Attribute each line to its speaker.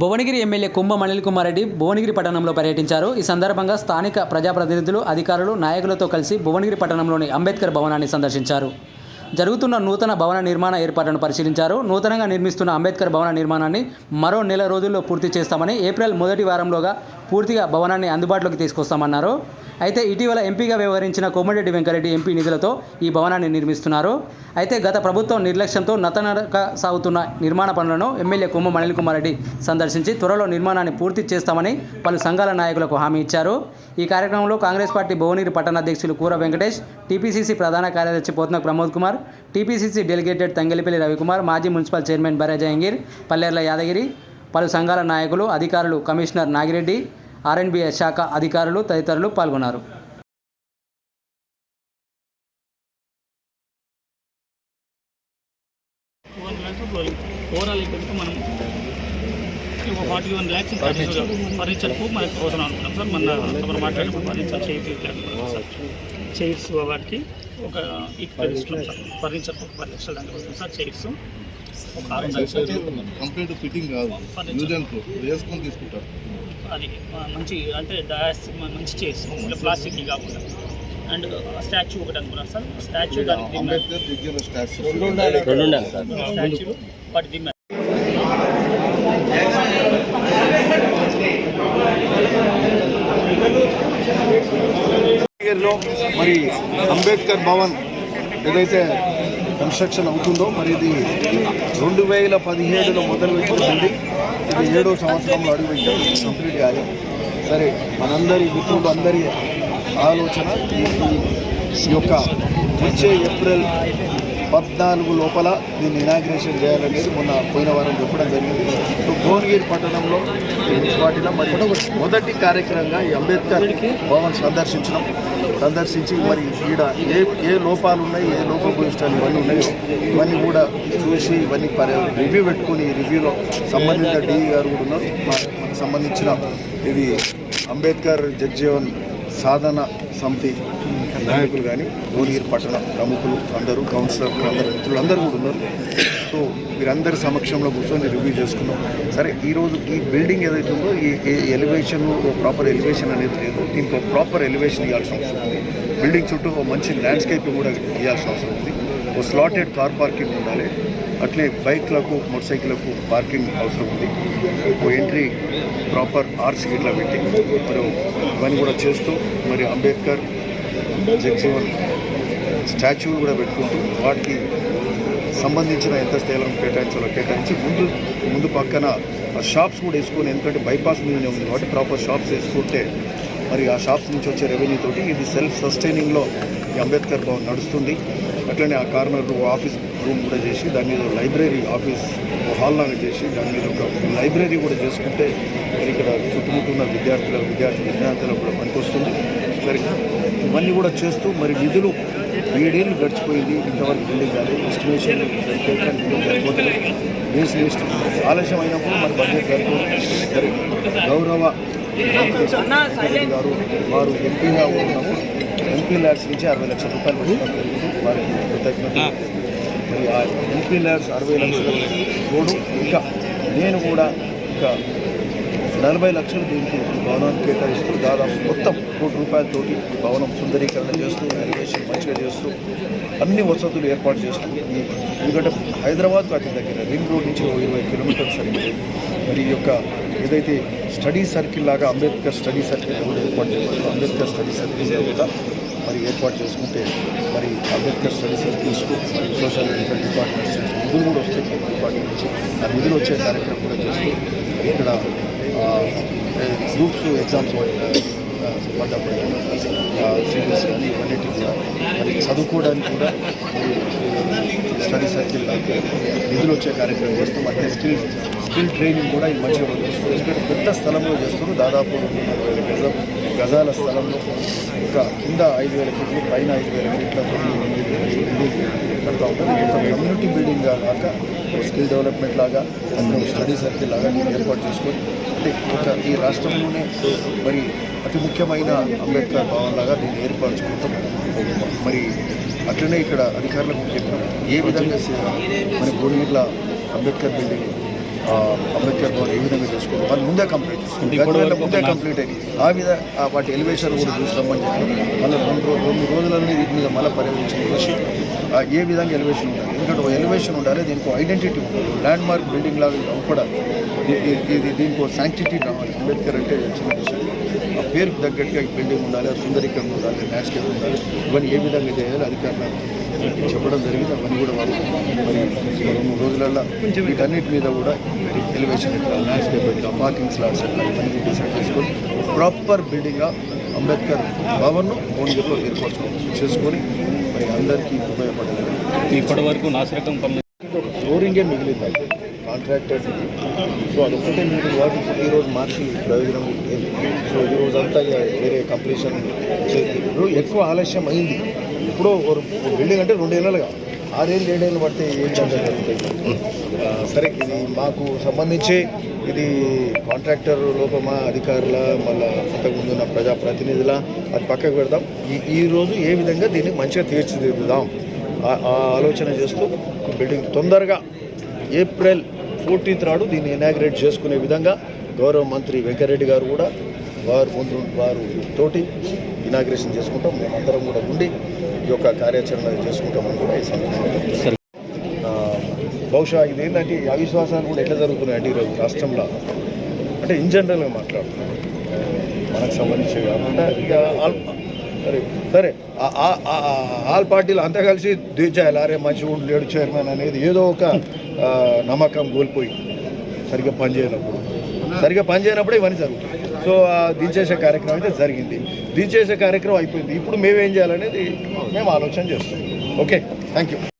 Speaker 1: Bhuvanagiri MLA Kumbha Anil Kumar Reddy Bhuvanagiri పట్టణంలో పర్యటించారు. ఈ సందర్భంగా స్థానిక ప్రజాప్రతినిధులు అధికారులు నాయకులతో కలిసి భువనగిరి పట్టణంలోని అంబేద్కర్ భవనాన్ని సందర్శించారు. జరుగుతున్న నూతన భవన నిర్మాణ ఏర్పాట్లను పరిశీలించారు. నూతనంగా నిర్మిస్తున్న అంబేద్కర్ భవన నిర్మాణాన్ని మరో నెల రోజుల్లో పూర్తి చేస్తామని ఏప్రిల్ మొదటి వారంలోగా పూర్తిగా భవనాన్ని అందుబాటులోకి తీసుకొస్తామన్నారు. అయితే ఇటీవల ఎంపీగా వ్యవహరించిన కోమటిరెడ్డి వెంకరెడ్డి ఎంపీ నిధులతో ఈ భవనాన్ని నిర్మిస్తున్నారు. అయితే గత ప్రభుత్వం నిర్లక్ష్యంతో నతనడక సాగుతున్న నిర్మాణ పనులను ఎమ్మెల్యే కుమ్మ అనిల్ కుమార్ రెడ్డి సందర్శించి త్వరలో నిర్మాణాన్ని పూర్తి చేస్తామని పలు సంఘాల నాయకులకు హామీ ఇచ్చారు. ఈ కార్యక్రమంలో కాంగ్రెస్ పార్టీ భువనగిరి పట్టణాధ్యక్షులు కూర వెంకటేష్ టీపీసీసీ ప్రధాన కార్యదర్శి పోత్న ప్రమోద్ కుమార్ టీపీసీసీ డెలిగేటెడ్ తంగెలిపల్లి రవికుమార్ మాజీ మున్సిపల్ చైర్మన్ బర్రె జహంగీర్ పల్లెర్ల యాదగిరి పలు సంఘాల నాయకులు అధికారులు కమిషనర్ నాగిరెడ్డి ఆర్ఎన్బిఐ శాఖ అధికారులు తదితరులు పాల్గొన్నారు.
Speaker 2: ఓవరాల్ ఇక్కడికి మనం ఒక ఫార్టీ వన్ ల్యాక్స్ ఫర్నిచర్కు మనకు అవసరం అనుకున్నాం సార్. మన మనం మాట్లాడినప్పుడు ఫర్నిచర్ సార్ చైర్స్ వాటికి ఒక ఇస్తున్నాం సార్ ఫర్నిచర్ పది లక్షల వస్తుంది సార్ చైర్స్
Speaker 3: కంప్లీట్ ఫిట్టింగ్ కాదు. యూజ్ అండ్ వేసుకొని తీసుకుంటారు.
Speaker 2: అది మంచి అంటే డయాస్ మంచి చైర్స్ ప్లాస్టిక్ కాకుండా. అండ్ స్టాచ్యూ ఒకటి అనుకున్నాం సార్. స్టాచ్యూ దానికి దిమ్మ
Speaker 3: అంబేద్కర్ దిగ్గర స్టాచ్యూ
Speaker 2: స్టాచ్యూ వాటి దిమ్మ
Speaker 3: మరి అంబేద్కర్ భవన్ ఏదైతే కన్స్ట్రక్షన్ అవుతుందో మరి ఇది రెండు వేల పదిహేడులో మొదలుపెట్టిన బిల్డింగ్ ఇది ఏడో సంవత్సరంలో అడుగుపెట్టాం కంప్లీట్ కాదు సరే మనందరి మిత్రులు అందరి ఆలోచన ఈ యొక్క వచ్చే ఏప్రిల్ పద్నాలుగు లోపల దీన్ని ఇనాగ్రేషన్ చేయాలనేది మొన్న పోయిన వారం చెప్పడం జరిగింది. సో భువనగిరి పట్టణంలో మున్సిపాలిటీలో మరి మొదటి కార్యక్రమంగా ఈ అంబేద్కర్ భవన్ సందర్శించడం సందర్శించి మరి ఈడ ఏ ఏ లోపాలు ఉన్నాయి ఏ లోపభూయిష్టాలు ఇవన్నీ ఉన్నాయో ఇవన్నీ కూడా చూసి ఇవన్నీ రివ్యూ పెట్టుకుని రివ్యూలో సంబంధిత డిఈ గారు కూడా ఉన్నారు. మాకు సంబంధించిన ఇది అంబేద్కర్ జగ్జీవన్ సాధన సమితి నాయకులు కానీ భువనగిరి పట్టణ ప్రముఖులు అందరూ కౌన్సిలర్లు అందరు మిత్రులు అందరూ కూడా ఉన్నారు. సో మీరందరి సమక్షంలో కూర్చొని రివ్యూ చేసుకున్నాం. సరే ఈరోజు ఈ బిల్డింగ్ ఏదైతే ఉందో ఈ ఎలివేషన్ ప్రాపర్ ఎలివేషన్ అనేది లేదు. దీనికి ప్రాపర్ ఎలివేషన్ ఇవ్వాల్సిన అవసరం ఉంది. బిల్డింగ్ చుట్టూ మంచి ల్యాండ్స్కేపింగ్ కూడా ఇవ్వాల్సిన అవసరం ఉంది. ఓ స్లాటెడ్ కార్ పార్కింగ్ ఉండాలి. అట్లే బైక్లకు మోటార్ సైకిళ్ళకు పార్కింగ్ అవసరం ఉంది. ఓ ఎంట్రీ ప్రాపర్ ఆర్ట్స్ ఇట్లా పెట్టి. మరి ఇవన్నీ కూడా చేస్తూ మరి అంబేద్కర్ జగ్జీవన్ స్టాచ్యూలు కూడా పెట్టుకుంటూ వాటికి సంబంధించిన ఎంత స్థలం కేటాయించాలో కేటాయించి ముందు ముందు పక్కన ఆ షాప్స్ కూడా వేసుకొని ఎందుకంటే బైపాస్ మీదనే ఉంది కాబట్టి ప్రాపర్ షాప్స్ వేసుకుంటే మరి ఆ షాప్స్ నుంచి వచ్చే రెవెన్యూ తోటి ఇది సెల్ఫ్ సస్టైనింగ్లో ఈ అంబేద్కర్ భవన్ నడుస్తుంది. అట్లనే ఆ కార్నర్ ఆఫీస్ రూమ్ కూడా చేసి దాని మీద లైబ్రరీ ఆఫీస్ హాల్ లాగా చేసి దాని మీద ఒక లైబ్రరీ కూడా చేసుకుంటే మరి ఇక్కడ చుట్టుముట్టున్న విద్యార్థుల విద్యార్థి విద్యార్థులకు కూడా పనికొస్తుంది. సరే ఇవన్నీ కూడా చేస్తూ మరి నిధులు ఏడేళ్ళు గడిచిపోయింది. ఇంతవరకు బిల్డింగ్ కాదు. ఎస్టిమేషన్ సరిపోతుంది వేసి వేస్ట్ ఆలస్యం అయినప్పుడు మరి బడ్జెట్ సరిపోదు సరే. గౌరవ గారు వారు ఎంపీగా ఉన్నప్పుడు ఎంపీ ల్యాడ్స్ నుంచి అరవై లక్షల రూపాయలు వారికి కృతజ్ఞత మరి ఆ ఎంపీ ల్యాడ్స్ అరవై లక్షల తోడు ఇంకా నేను కూడా ఇంకా నలభై లక్షలు దీనికి భవనాన్ని కేటాయిస్తూ దాదాపు మొత్తం కోటి రూపాయలతోటి ఈ భవనం సుందరీకరణ చేస్తూ ఎలివేషన్ మంచిగా చేస్తూ అన్ని వసతులు ఏర్పాటు చేస్తూ ఈ ఎందుకంటే హైదరాబాద్కు అతి దగ్గర రింగ్ రోడ్ నుంచి ఇరవై కిలోమీటర్స్ సరిగ్గా మరి ఈ యొక్క ఏదైతే స్టడీ సర్కిల్ లాగా అంబేద్కర్ స్టడీ సర్కిల్ కూడా ఏర్పాటు చేస్తారు అంబేద్కర్ స్టడీ సర్కిల్ కూడా మరి ఏర్పాటు చేసుకుంటే మరి అంబేద్కర్ స్టడీ సర్కిల్స్కు మరి సోషల్ వెల్ఫేర్ డిపార్ట్మెంట్స్ నుంచి నిధులు కూడా వస్తాయి. డిపార్ట్మెంట్ నుంచి ఆ నిధులు వచ్చే కార్యక్రమం కూడా చేస్తూ ఇక్కడ గ్రూప్స్ ఎగ్జామ్స్ పడ్డప్పుడు సిబిఎస్ కానీ ఇవన్నిటి కూడా మరి చదువుకోవడానికి కూడా స్టడీ సర్కిల్ నిధులు వచ్చే కార్యక్రమం చేస్తాం అంటే స్కిల్ స్కిల్ ట్రైనింగ్ కూడా ఈ మంచిగా వస్తుంది. ఎందుకంటే పెద్ద స్థలంలో చేస్తున్నారు. దాదాపు గజ గజాల స్థలంలో ఇంకా కింద ఐదు వేల ఫీట్లు పైన ఐదు వేల ఫీట్ల కడతా ఉంటుంది మొత్తం కమ్యూనిటీ బిల్డింగ్ కాక స్కిల్ డెవలప్మెంట్ లాగా అందులో స్టడీ సర్కిల్ లాగా నేను ఏర్పాటు చేసుకొని అంటే ఒక ఈ రాష్ట్రంలోనే మరి అతి ముఖ్యమైన అంబేద్కర్ భవన్ లాగా నేను ఏర్పరచుకుంటాం. మరి అట్లనే ఇక్కడ అధికారులకు చెప్పాం ఏ విధంగా సే- మరి భువనగిరిలో అంబేద్కర్ బిల్డింగ్ అంబేద్కర్ భవన్ ఏ విధంగా చేసుకోవాలి వాళ్ళు ముందే కంప్లీట్ చేసుకుంటారు ముందే కంప్లీట్ అయ్యి ఆ ఆ వాటి ఎలివేషన్ కూడా చూస్తామని చెప్పి మళ్ళీ రెండు రెండు రోజులలో వీటి మీద మళ్ళీ పర్యవేక్షణ ఏ విధంగా ఎలివేషన్ ఉండాలి? ఎందుకంటే ఒక ఎలివేషన్ ఉండాలి దీనికి ఐడెంటిటీ ఉండాలి. ల్యాండ్ మార్క్ బిల్డింగ్ లాగా అవ్వకూడదు ఇది దీనికి ఒక శాంక్టిటీ రావాలి అంబేద్కర్ అంటే చిన్న విషయం. ఆ పేరుకు తగ్గట్టుగా బిల్డింగ్ ఉండాలి సుందరీకరణ ఉండాలి ల్యాండ్స్కేప్ ఉండాలి. ఇవన్నీ ఏ విధంగా చేయాలి అధికారులు చెప్పడం జరిగింది. అవన్నీ కూడా వాళ్ళు మరి మూడు రోజులలో వీటన్నిటి మీద కూడా ఎలివేషన్ ఎట్లా ల్యాండ్స్కేప్ ఎట్లా పార్కింగ్ స్లాట్స్ ఎట్లా ఇవన్నీ డిసైడ్ చేసుకొని ప్రాపర్ బిల్డింగ్గా అంబేద్కర్ భవన్ను భువనగిరిలో ఏర్పరచుకోవాలి చేసుకొని మరి అందరికీ ఉపయోగపడాలి
Speaker 4: ఇప్పటి వరకు నాసిరకం పనులు
Speaker 3: ఫ్లోరింగే మిగిలింది. అయితే కాంట్రాక్టర్ సో అదొక్కటే మిగిలింది వాటి ఈరోజు మార్చి ప్రయోజనం లేదు. సో ఈరోజు అంతా వేరే కంప్లీషన్ ఎక్కువ ఆలస్యం అయింది. ఇప్పుడు ఒక బిల్డింగ్ అంటే రెండేళ్ళుగా ఆరేళ్ళు ఏడేళ్ళు పడితే ఏంటంటే సరే ఇది మాకు సంబంధించి ఇది కాంట్రాక్టర్ లోపమా అధికారుల మళ్ళా అంతకుముందు ఉన్న ప్రజాప్రతినిధుల అది పక్కకు పెడదాం. ఈ ఈరోజు ఏ విధంగా దీన్ని మంచిగా తీర్చిదిద్దుదాం? ఆ- ఆలోచన చేస్తూ బిల్డింగ్ తొందరగా ఏప్రిల్ ఫోర్టీన్త్ నాడు దీన్ని ఇనాగ్రేట్ చేసుకునే విధంగా గౌరవ మంత్రి వెంకరెడ్డి గారు కూడా వారు ముందు వారు తోటి ఇనాగ్రేషన్ చేసుకుంటాం. మేమందరం కూడా ఉండి ఈ యొక్క కార్యాచరణ చేసుకుంటామని కూడా ఈ సందర్భంగా బహుశా ఇది ఏంటంటే ఈ అవిశ్వాసాలు కూడా ఎట్లా జరుగుతున్నాయి అంటే ఈరోజు రాష్ట్రంలో? అంటే ఇన్ జనరల్గా మాట్లాడుతున్నాం. మనకు సంబంధించి కాకుండా ఇక ఆల్ సరే సరే ఆల్ పార్టీలు అంతా కలిసి దించాలి అరే మంచి ఉండి లేడు చైర్మన్ అనేది ఏదో ఒక నమ్మకం కోల్పోయి సరిగ్గా పనిచేయనప్పుడు. సరిగ్గా పనిచేయనప్పుడు ఇవన్నీ జరుగుతాయి. సో ఆ దించేసే కార్యక్రమం అయితే జరిగింది. దించేసే కార్యక్రమం అయిపోయింది. ఇప్పుడు మేమేం చేయాలనేది మేము ఆలోచన చేస్తాం ఓకే థ్యాంక్ యూ